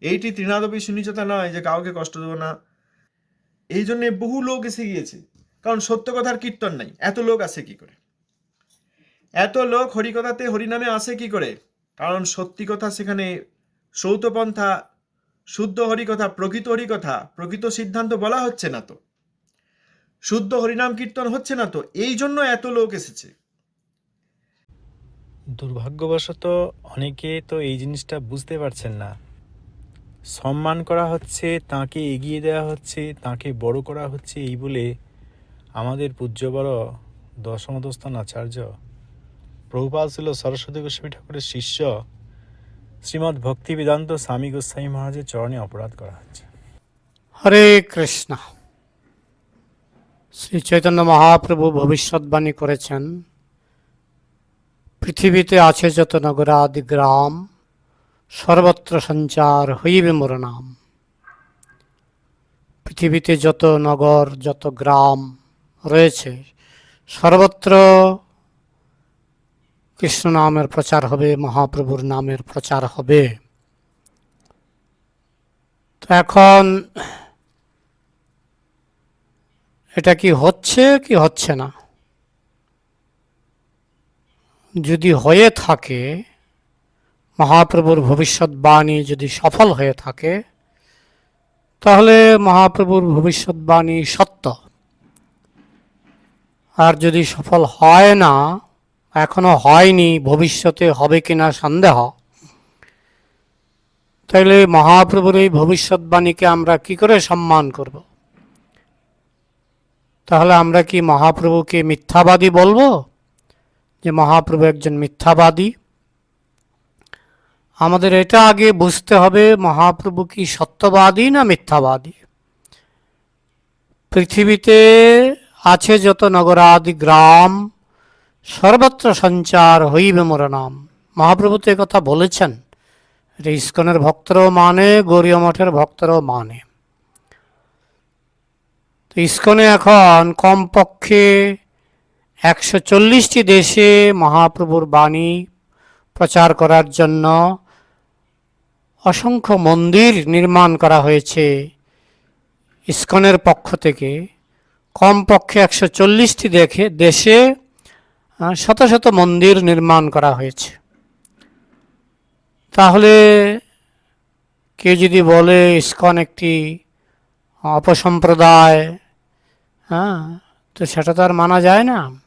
এইটি তৃণাদপি সুনিচতা নয় যে কাউকে কষ্ট দেবো না। এই জন্যে বহু লোক এসে গিয়েছে। কারণ সত্য কথার কীর্তন নাই। এত লোক আসে কি করে? এত লোক হরিকথাতে, হরিনামে আসে কি করে? কারণ সত্যি কথা সেখানে সৌতপন্থা শুদ্ধ হরিকথা, প্রকৃত হরিকথা, প্রকৃত সিদ্ধান্ত বলা হচ্ছে না তো। শুদ্ধ হরিনাম কীর্তন হচ্ছে না তো। এই জন্য এত লোক এসেছে। দুর্ভাগ্যবশত অনেকে তো এই জিনিসটা বুঝতে পারছেন না। সম্মান করা হচ্ছে, তাকে এগিয়ে দেওয়া হচ্ছে, তাকে বড় করা হচ্ছে এই বলে আমাদের পূজ্য বড় দশমদস্থান আচার্য প্রভুপাল ছিল সরস্বতী গোস্বামী ঠাকুরের শিষ্য। শ্রীমৎ ভক্তি বেদান্ত স্বামী গোস্বামী মহারাজের চরণে অপরাধ করা হচ্ছে। হরে কৃষ্ণ। শ্রী চৈতন্য মহাপ্রভু ভবিষ্যৎবাণী করেছেন। পৃথিবীতে আছে যত নগরাদি গ্রাম সর্বত্র সঞ্চার হইবে মোর নাম। পৃথিবীতে যত নগর, যত গ্রাম রয়েছে, সর্বত্র কৃষ্ণ নামের প্রচার হবে, মহাপ্রভুর নামের প্রচার হবে। তো এখন এটা কি হচ্ছে কি হচ্ছে না? যদি হয়ে থাকে মহাপ্রভুর ভবিষ্যৎবাণী যদি সফল হয়ে থাকে, তাহলে মহাপ্রভুর ভবিষ্যৎবাণী সত্য। আর যদি সফল হয় না, এখনও হয়নি, ভবিষ্যতে হবে কিনা সন্দেহ তাহলে মহাপ্রভুর এই ভবিষ্যৎবাণীকে আমরা কি করে সম্মান করব? তাহলে আমরা কি মহাপ্রভুকে মিথ্যাবাদী বলব? যে মহাপ্রভু একজন মিথ্যাবাদী? আমাদের এটা আগে বুঝতে হবে মহাপ্রভু কি সত্যবাদী না মিথ্যাবাদী। পৃথিবীতে আছে যত নগরাদি গ্রাম, সর্বত্র সঞ্চার হইবে মোর নাম। মহাপ্রভু তো কথা বলেছেন এটা ইস্কনের ভক্তরাও মানে গৌরীয় মঠের ভক্তরাও মানে। তো ইস্কনে এখন কমপক্ষে একশো চল্লিশটি দেশে মহাপ্রভুর বাণী প্রচার করার জন্য অসংখ্য মন্দির নির্মাণ করা হয়েছে ইস্কনের পক্ষ থেকে। কমপক্ষে একশো চল্লিশটি দেখে দেশে শত শত মন্দির নির্মাণ করা হয়েছে। তাহলে কেউ যদি বলে ইস্কন একটি অপসম্প্রদায় হ্যাঁ তো সেটা তো আর মানা যায় না।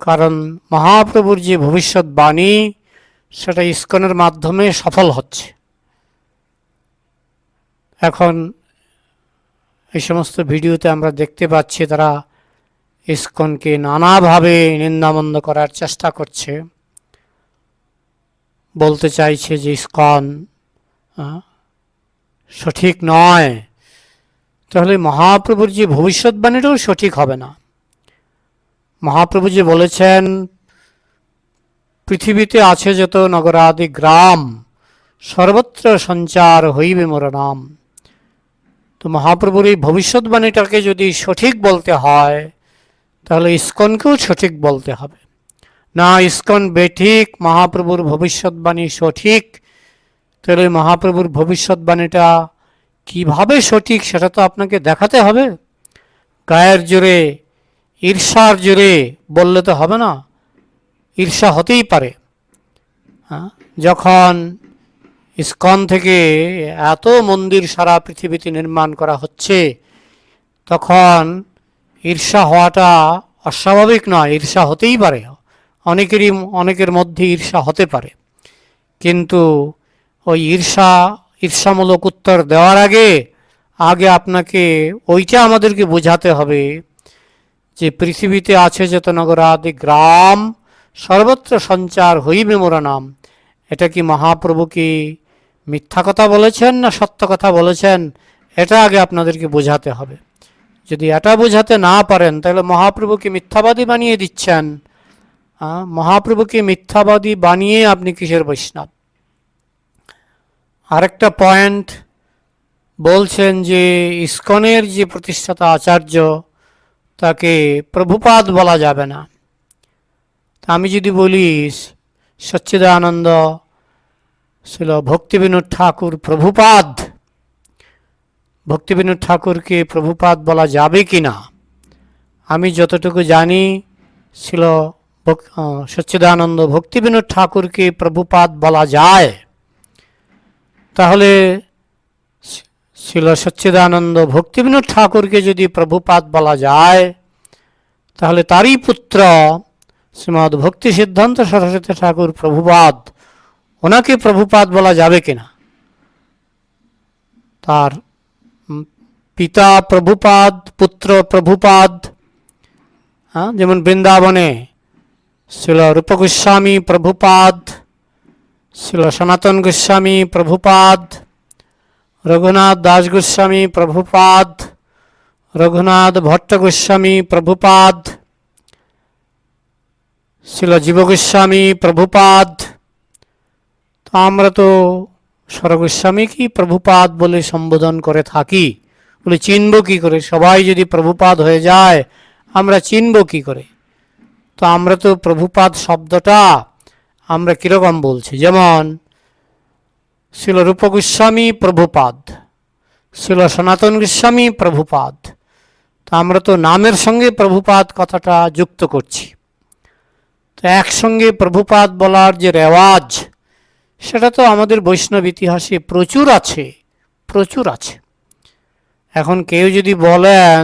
কারণ মহাপ্রভুর যে ভবিষ্যৎবাণী, সেটা ইস্কনের মাধ্যমে সফল হচ্ছে। এখন এই সমস্ত ভিডিওতে আমরা দেখতে পাচ্ছি তারা ইস্কনকে নানাভাবে নিন্দামন্দ করার চেষ্টা করছে। বলতে চাইছে যে ইস্কন সঠিক নয়। তাহলে মহাপ্রভুর যে ভবিষ্যৎবাণীটাও সঠিক হবে না। মহাপ্রভু যে বলেছেন, পৃথিবীতে আছে যত নগরাদি গ্রাম, সর্বত্র সঞ্চার হইবে মোর নাম। তো মহাপ্রভুর এই ভবিষ্যৎবাণীটাকে যদি সঠিক বলতে হয়, তাহলে ইস্কনকেও সঠিক বলতে হবে। না, ইস্কন বেঠিক, মহাপ্রভুর ভবিষ্যৎবাণী সঠিক, তাহলে মহাপ্রভুর ভবিষ্যৎবাণীটা কীভাবে সঠিক সেটা তো আপনাকে দেখাতে হবে। গায়ের জোরে, ঈর্ষার জোরে বললে তো হবে না। ঈর্ষা হতেই পারে। যখন ইস্কন থেকে এত মন্দির সারা পৃথিবীতে নির্মাণ করা হচ্ছে, তখন ঈর্ষা হওয়াটা অস্বাভাবিক নয়, ঈর্ষা হতেই পারে। অনেকেরই, অনেকের মধ্যে ঈর্ষা হতে পারে। কিন্তু ওই ঈর্ষা, ঈর্ষামূলক উত্তর দেওয়ার আগে আগে আপনাকে ওইটা আমাদেরকে বোঝাতে হবে যে পৃথিবীতে আছে যত নগরাদি গ্রাম, সর্বত্র সঞ্চার হইবে মোরা নাম। এটা কি মহাপ্রভু কি মিথ্যা কথা বলেছেন না সত্য কথা বলেছেন, এটা আগে আপনাদেরকে বোঝাতে হবে। যদি এটা বোঝাতে না পারেন, তাহলে মহাপ্রভুকে মিথ্যাবাদী বানিয়ে দিচ্ছেন। মহাপ্রভুকে মিথ্যাবাদী বানিয়ে আপনি কিসের বৈষ্ণব? আরেকটা পয়েন্ট, বলছেন যে ইস্কনের যে প্রতিষ্ঠাতা আচার্য, তাকে প্রভুপাদ বলা যাবে না। তা আমি যদি বলি, সচ্চিদানন্দ ছিল ভক্তিবিনোদ ঠাকুর প্রভুপাদ। ভক্তিবিনোদ ঠাকুরকে প্রভুপাদ বলা যাবে কি না আমি যতটুকু জানি, ছিল সচ্চিদানন্দ ভক্তিবিনোদ ঠাকুরকে প্রভুপাদ বলা যায়। তাহলে ছিল সচ্চিদানন্দ ভক্তিবিনোদ ঠাকুরকে যদি প্রভুপাদ বলা যায়, তাহলে তারই পুত্র শ্রীমৎ ভক্তি সিদ্ধান্ত সরস্বতী ঠাকুর প্রভুপাদ ওনাকে প্রভুপাদ বলা যাবে কিনা? তার পিতা প্রভুপাদ, পুত্র প্রভুপাদ হ্যাঁ যেমন বৃন্দাবনে ছিল রূপ গোস্বামী প্রভুপাদ ছিল সনাতন গোস্বামী প্রভুপাদ, রঘুনাথ দাস গোস্বামী প্রভুপাদ, রঘুনাথ ভট্ট গোস্বামী প্রভুপাদ ছিল জীব গোস্বামী প্রভুপাদ আমরা তো সরগোস্বামীকেই প্রভুপাদ বলে সম্বোধন করে থাকি? বলে, চিনব কি করে? সবাই যদি প্রভুপাদ হয়ে যায়, আমরা চিনব কি করে? তো আমরা তো প্রভুপাদ শব্দটা আমরা কীরকম বলছি? যেমন ছিল রূপ গোস্বামী প্রভুপাদ, শিল সনাতন গোস্বামী প্রভুপাদ। তো আমরা তো নামের সঙ্গে প্রভুপাদ কথাটা যুক্ত করছি। তো একসঙ্গে প্রভুপাদ বলার যে রেওয়াজ সেটা তো আমাদের বৈষ্ণব ইতিহাসে প্রচুর আছে প্রচুর আছে। এখন কেউ যদি বলেন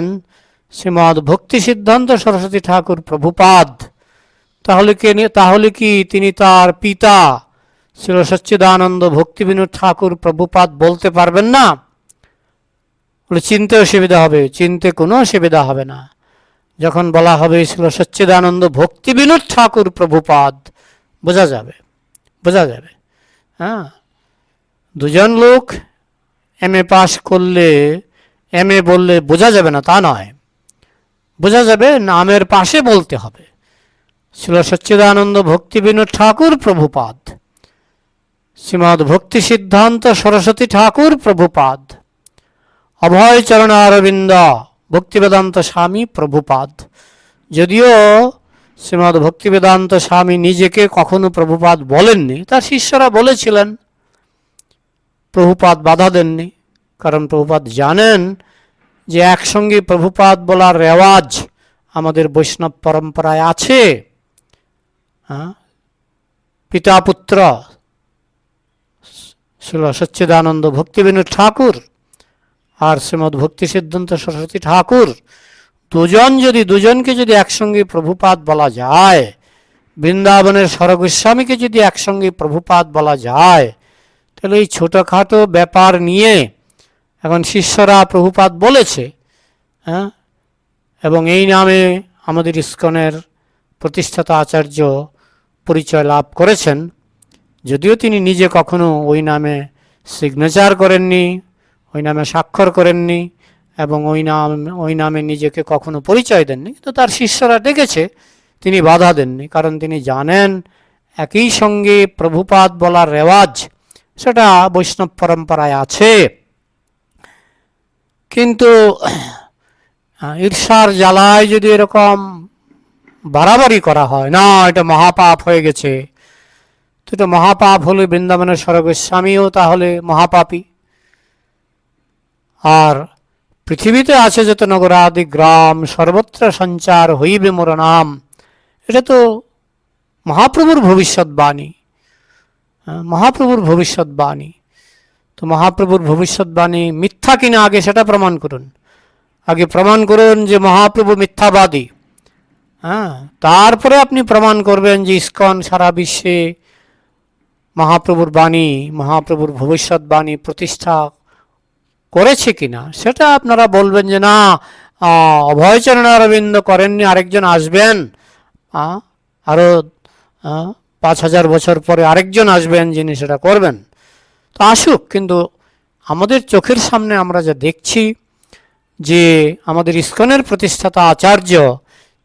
শ্রীমৎ ভক্তি সিদ্ধান্ত সরস্বতী ঠাকুর প্রভুপাদ, তাহলে কে তাহলে কি তিনি তার পিতা শ্রী সচ্চিদানন্দ ভক্তিবিনোদ ঠাকুর প্রভুপাদ বলতে পারবেন না? বলে চিনতে অসুবিধা হবে, চিনতে কোনো অসুবিধা হবে না। যখন বলা হবে ছিল সচ্চিদানন্দ ভক্তি বিনোদ ঠাকুর প্রভুপাদ, বোঝা যাবে বোঝা যাবে। হ্যাঁ। দুজন লোক এম এ পাশ করলে এম এ বললে বোঝা যাবে না, তা নয়। বোঝা যাবে নামের পাশে বলতে হবে। ছিল সচ্চিদানন্দ ভক্তি বিনোদ ঠাকুর প্রভুপাদ। শ্রীমৎ ভক্তি সিদ্ধান্ত সরস্বতী ঠাকুর প্রভুপাদ। অভয় চরণ অরবিন্দ ভক্তিবেদান্ত স্বামী প্রভুপাদ। যদিও শ্রীমৎ ভক্তিবেদান্ত স্বামী নিজেকে কখনো প্রভুপাদ বলেননি। তার শিষ্যরা বলেছিলেন, প্রভুপাদ বাধা দেননি। কারণ প্রভুপাদ জানেন যে একসঙ্গে প্রভুপাদ বলার রেওয়াজ আমাদের বৈষ্ণব পরম্পরায় আছে। হ্যাঁ? পিতা পুত্র ছিল সচ্চিদানন্দ ভক্তিবিনোদ ঠাকুর আর শ্রীমৎ ভক্তি সিদ্ধান্ত সরস্বতী ঠাকুর দুজন যদি, দুজনকে যদি একসঙ্গে প্রভুপাদ বলা যায়, বৃন্দাবনের সরগোস্বামীকে যদি একসঙ্গে প্রভুপাদ বলা যায়, তাহলে এই ছোটোখাটো ব্যাপার নিয়ে এখন শিষ্যরা প্রভুপাদ বলেছে হ্যাঁ? এবং এই নামে আমাদের ইস্কনের প্রতিষ্ঠাতা আচার্য পরিচয় লাভ করেছেন। যদিও তিনি নিজে কখনো ওই নামে সিগনেচার করেননি, ওই নামে স্বাক্ষর করেননি এবং ওই নাম, ওই নামে নিজেকে কখনো পরিচয় দেননি। কিন্তু তার শিষ্যরা ডেকেছে, তিনি বাধা দেননি, কারণ তিনি জানেন একই সঙ্গে প্রভুপাদ বলার রেওয়াজ সেটা বৈষ্ণব পরম্পরায় আছে। কিন্তু ঈর্ষার জ্বালায় যদি এরকম বাড়াবাড়ি করা হয়, না, এটা মহাপাপ হয়ে গেছে, তো এটা মহাপাপ হলে বৃন্দাবনের স্বর্গস্বামীও তাহলে মহাপাপী। আর পৃথিবীতে আছে যত নগরাদি গ্রাম, সর্বত্র সঞ্চার হইবে মোর নাম। এটা তো মহাপ্রভুর ভবিষ্যৎবাণী মহাপ্রভুর ভবিষ্যৎবাণী তো মহাপ্রভুর ভবিষ্যৎবাণী মিথ্যা কিনা আগে সেটা প্রমাণ করুন। আগে প্রমাণ করুন যে মহাপ্রভু মিথ্যাবাদী। হ্যাঁ তারপরে আপনি প্রমাণ করবেন যে ইস্কন সারা বিশ্বে মহাপ্রভুর বাণী, মহাপ্রভুর ভবিষ্যৎবাণী প্রতিষ্ঠা করেছে কিনা সেটা আপনারা বলবেন যে না অভয়চরণ অরবিন্দ করেননি আরেকজন আসবেন। আহ, আরও পাঁচ হাজার বছর পরে আরেকজন আসবেন যিনি সেটা করবেন। তো আসুক কিন্তু আমাদের চোখের সামনে আমরা যা দেখছি যে আমাদের ইস্কনের প্রতিষ্ঠাতা আচার্য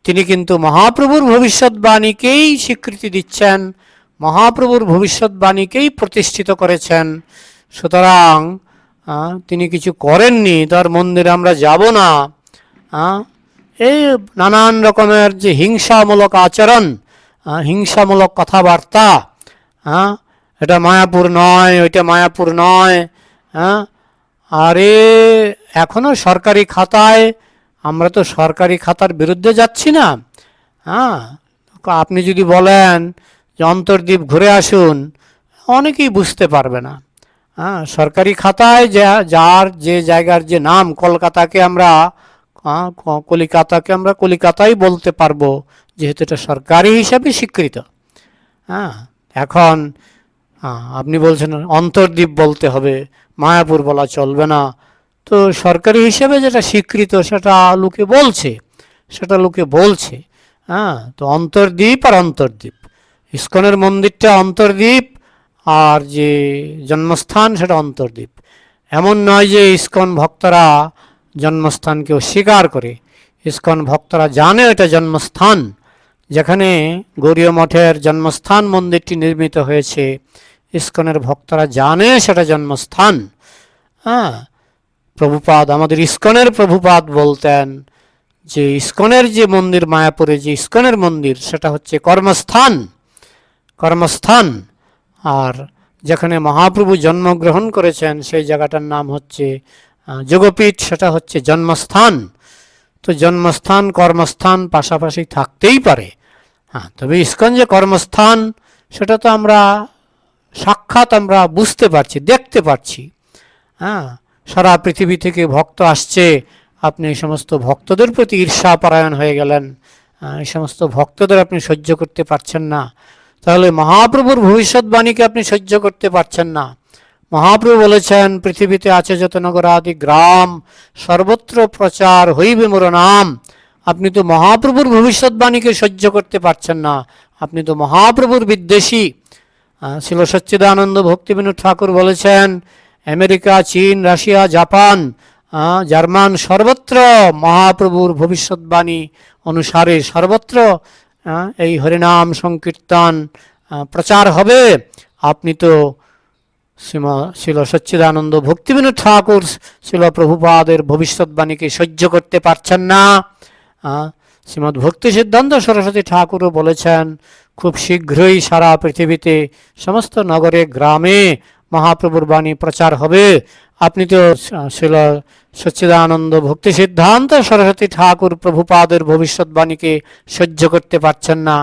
তিনি কিন্তু মহাপ্রভুর ভবিষ্যৎবাণীকেই স্বীকৃতি দিচ্ছেন মহাপ্রভুর ভবিষ্যৎবাণীকেই প্রতিষ্ঠিত করেছেন। সুতরাং তিনি কিছু করেননি, তার মন্দিরে আমরা যাব না। এই নানান রকমের যে হিংসামূলক আচরণ হিংসামূলক কথাবার্তা হ্যাঁ এটা মায়াপুর নয়, ওইটা মায়াপুর নয় হ্যাঁ আরে এখনও সরকারি খাতায়, আমরা তো সরকারি খাতার বিরুদ্ধে যাচ্ছি না। হ্যাঁ আপনি যদি বলেন যে অন্তর্দ্বীপ ঘুরে আসুন, অনেকেই বুঝতে পারবে না। হ্যাঁ সরকারি খাতায় যা যার যে জায়গার যে নাম কলকাতাকে আমরা আহ, কলিকাতাকে আমরা কলিকাতাই বলতে পারব যেহেতু এটা সরকারি হিসাবে স্বীকৃত। হ্যাঁ এখন হ্যাঁ, আপনি বলছেন অন্তর্দ্বীপ বলতে হবে মায়াপুর বলা চলবে না। তো সরকারি হিসেবে যেটা স্বীকৃত সেটা লোকে বলছে সেটা লোকে বলছে। হ্যাঁ তো অন্তর্দ্বীপ আর অন্তর্দ্বীপ ইস্কনের মন্দিরটা অন্তর্দ্বীপ আর যে জন্মস্থান সেটা অন্তর্দ্বীপ। এমন নয় যে ইস্কন ভক্তরা জন্মস্থানকে অস্বীকার করে। ইস্কন ভক্তরা জানে এটা জন্মস্থান। যেখানে গৌরীয় মঠের জন্মস্থান মন্দিরটি নির্মিত হয়েছে, ইস্কনের ভক্তরা জানে সেটা জন্মস্থান। হ্যাঁ প্রভুপাদ, আমাদের ইস্কনের প্রভুপাদ বলতেন যে ইস্কনের যে মন্দির মায়াপুরে যে ইস্কনের মন্দির, সেটা হচ্ছে কর্মস্থান। কর্মস্থান। আর যেখানে মহাপ্রভু জন্মগ্রহণ করেছেন, সেই জায়গাটার নাম হচ্ছে যোগপীঠ। সেটা হচ্ছে জন্মস্থান। তো জন্মস্থান, কর্মস্থান পাশাপাশি থাকতেই পারে। হ্যাঁ তবে ইস্কন যে কর্মস্থান, সেটা তো আমরা সাক্ষাৎ আমরা বুঝতে পারছি, দেখতে পারছি। হ্যাঁ সারা পৃথিবী থেকে ভক্ত আসছে, আপনি এই সমস্ত ভক্তদের প্রতি ঈর্ষাপরায়ণ হয়ে গেলেন। এই সমস্ত ভক্তদের আপনি সহ্য করতে পারছেন না। তাহলে মহাপ্রভুর ভবিষ্যৎবাণীকে আপনি সহ্য করতে পারছেন না। মহাপ্রভু বলেছেন, পৃথিবীতে আছে যত নগরাদি গ্রাম, সর্বত্র প্রচার হইবে মোর নাম। আপনি তো মহাপ্রভুর ভবিষ্যৎবাণীকে সহ্য করতে পারছেন না। আপনি তো মহাপ্রভুর বিদ্বেষী। শিল সচ্চিদানন্দ ভক্তিবিনোদ ঠাকুর বলেছেন, আমেরিকা, চীন, রাশিয়া, জাপান জার্মান সর্বত্র মহাপ্রভুর ভবিষ্যৎবাণী অনুসারে সর্বত্র এই হরিনাম সংকীর্তন প্রচার হবে। আপনি তো শ্রীমা শিল সচ্চিদানন্দ ভক্তিবিনোদ ঠাকুর শিল প্রভুপাদের ভবিষ্যৎবাণীকে সহ্য করতে পারছেন না। শ্রীমৎ ভক্তি সিদ্ধান্ত সরস্বতী ঠাকুরও বলেছেন, খুব শীঘ্রই সারা পৃথিবীতে, সমস্ত নগরে, গ্রামে মহাপ্রভুর বাণী প্রচার হবে। আপনি তো শিল সচ্চিদানন্দ ভক্তি সিদ্ধান্ত সরস্বতী ঠাকুর প্রভুপাদের ভবিষ্যৎবাণীকে সহ্য করতে পারছেন না।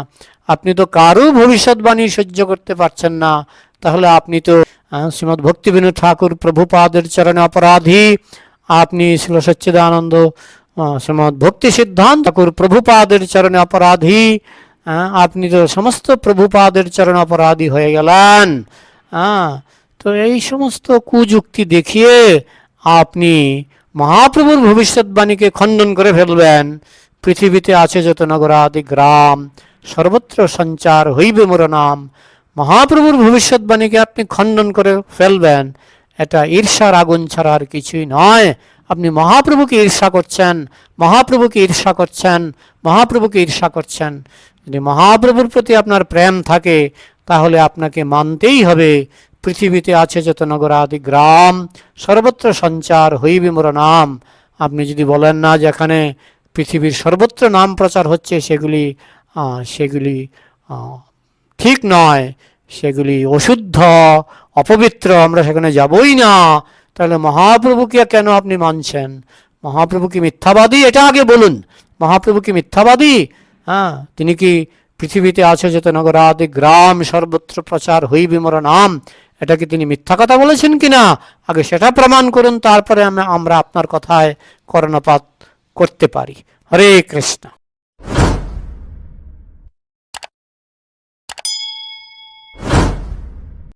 আপনি তো কারও ভবিষ্যৎবাণী সহ্য করতে পারছেন না। তাহলে আপনি তো শ্রীমৎ ভক্তিবিনোদ ঠাকুর প্রভুপাদের চরণে অপরাধী। আপনি শিল সচ্চিদানন্দ শ্রীমৎ ভক্তি সিদ্ধান্ত ঠাকুর প্রভুপাদের চরণে অপরাধী। আপনি তো সমস্ত প্রভুপাদের চরণে অপরাধী হয়ে গেলেন। হ্যাঁ তো এই সমস্ত কুযুক্তি দেখিয়ে আপনি মহাপ্রভুর ভবিষ্যৎবাণীকে খণ্ডন করে ফেলবেন। পৃথিবীতে আছে যত নগরাদি গ্রাম, সর্বত্র সঞ্চার হইবে মোর নাম। মহাপ্রভুর ভবিষ্যৎবাণীকে আপনি খণ্ডন করে ফেলবেন। এটা ঈর্ষার আগুন ছাড়া আর কিছুই নয়। আপনি মহাপ্রভুকে ঈর্ষা করছেন, মহাপ্রভুকে ঈর্ষা করছেন, মহাপ্রভুকে ঈর্ষা করছেন। যদি মহাপ্রভুর প্রতি আপনার প্রেম থাকে, তাহলে আপনাকে মানতেই হবে পৃথিবীতে আছে যত নগরাদি গ্রাম, সর্বত্র সঞ্চার হইবে মোর নাম। আপনি যদি বলেন না যেখানে পৃথিবীর সর্বত্র নাম প্রচার হচ্ছে, সেগুলি সেগুলি ঠিক নয়। সেগুলি অশুদ্ধ, অপবিত্র, আমরা সেখানে যাবই না। তাহলে মহাপ্রভুকে কেন আপনি মানছেন? মহাপ্রভু কি মিথ্যাবাদী? এটা আগে বলুন। মহাপ্রভু কি মিথ্যাবাদী? হ্যাঁ তিনি কি পৃথিবীতে আছে যত নগরাদি গ্রাম, সর্বত্র প্রচার হইবে মোর নাম? এটা কি তিনি মিথ্যা কথা বলেছেন কিনা? আগে সেটা প্রমাণ করুন, তারপরে আমরা আপনার কথায় কর্ণপাত করতে পারি। হরে কৃষ্ণ।